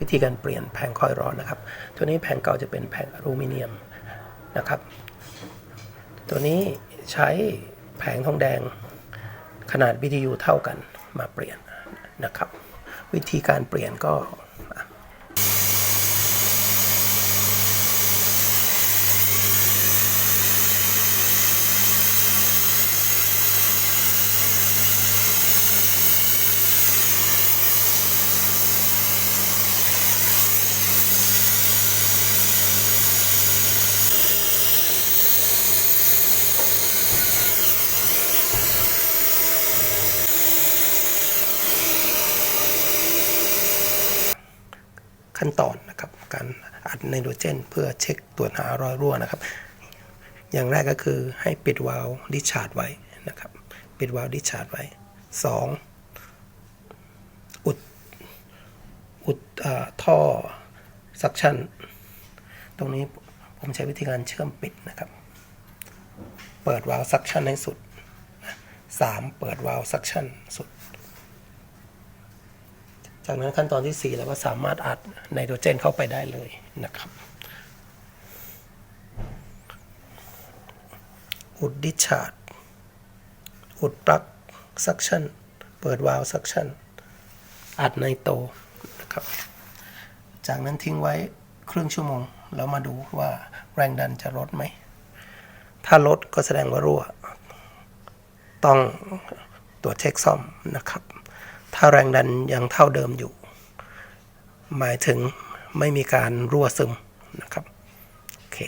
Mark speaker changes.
Speaker 1: วิธีการเปลี่ยนแผงคอยร้อนนะครับ ตัวนี้แผงเก่าจะเป็นแผงอลูมิเนียมนะครับ ตัวนี้ใช้แผงทองแดงขนาด BTU เท่ากันมาเปลี่ยนนะครับ วิธีการเปลี่ยนก็ ขั้นตอนนะครับการอัดไนโตรเจน เพื่อเช็คตรวจหารอยรั่วนะครับ อย่างแรกก็คือให้ปิดวาล์วดิชาร์จไว้นะครับ ปิดวาล์วดิชาร์จไว้ 2. อุดอุดอ่อท่อซักชันตรงนี้ผมใช้วิธีการเชื่อมปิดนะครับ เปิดวาล์วซักชันให้สุด 3. เปิดวาล์วซักชันสุด จากนั้นขั้นตอนที่ 4 เราก็สามารถอัดไนโตรเจนเข้าไปได้เลยนะครับ อุดดิชาร์ดอุดปลั๊กซักชันเปิดวาล์วซักชันอัดไนโตรนะครับ จากนั้นทิ้งไว้ครึ่งชั่วโมง แล้วมาดูว่าแรงดันจะลดไหม ถ้าลดก็แสดงว่ารั่ว ต้องตรวจเช็คซ่อมนะครับ ถ้าแรงดันยังเท่าเดิมอยู่ หมายถึงไม่มีการรั่วซึมนะครับ โอเค